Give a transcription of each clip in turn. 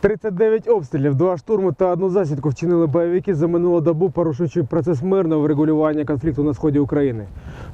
39 обстрілів, два штурми та одну засідку вчинили бойовики за минулу добу, порушуючи процес мирного врегулювання конфлікту на сході України.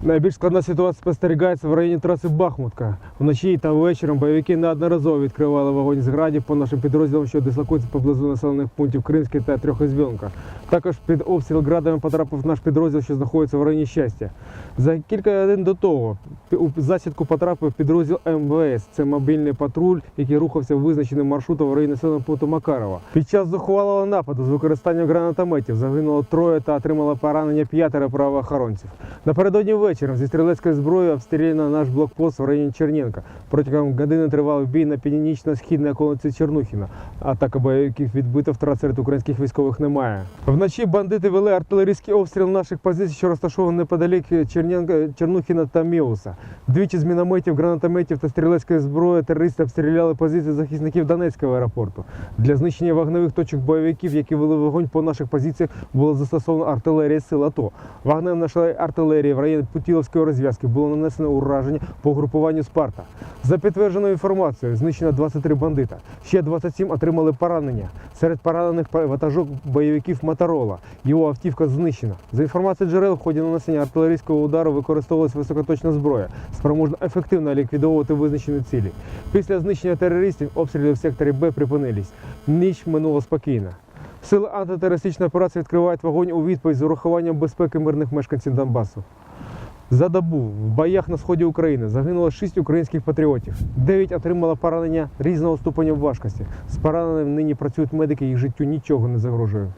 Найбільш складна ситуація спостерігається в районі траси Бахмутка. Вночі та вечором бойовики неодноразово відкривали вогонь з градів по нашим підрозділам, що дислокуються поблизу населених пунктів Кримський та Трьохозвілка. Також під обстріл градами потрапив наш підрозділ, що знаходиться в районі щастя. За кілька годин до того у засідку потрапив підрозділ МВС. Це мобільний патруль, який рухався визначеним маршрутом в районі населеного пункту Макарова. Під час зухвалого нападу з використанням гранатометів загинуло троє та отримало поранення п'ятеро правоохоронців. Напередодні вечором зі стрілецької зброї обстріляно наш блокпост в районі Черненка. Протягом години тривав бій на північно-східній околиці Чернухіна. Атака бойовиків відбито втрат серед українських військових немає. Вночі бандити вели артилерійський обстріл наших позицій, що розташовані неподалік Черненка, Чернухіна та Міуса. Двічі з мінометів, гранатометів та стрілецької зброї терористи обстріляли позиції захисників Донецького аеропорту. Для знищення вогневих точок бойовиків, які вели вогонь по наших позиціях, було застосовано артилерія сил АТО. Вогнем нашої артилерії в районі Путіловської розв'язки було нанесено ураження по групуванню Спарта. За підтвердженою інформацією, знищено 23 бандита. Ще 27 отримали поранення. Серед поранених ватажок бойовиків Моторола. Його автівка знищена. За інформацією джерел, в ході нанесення артилерійського удару використовувалась високоточна зброя, спроможна ефективно ліквідовувати визначені цілі. Після знищення терористів обстріли в секторі Б припинились. Ніч минула спокійно. Сили антитерористичної операції відкривають вогонь у відповідь з урахуванням безпеки мирних мешканців Донбасу. За добу в боях на сході України загинуло 6 українських патріотів. 9 отримало поранення різного ступеня важкості. З пораненим нині працюють медики, їх життю нічого не загрожує.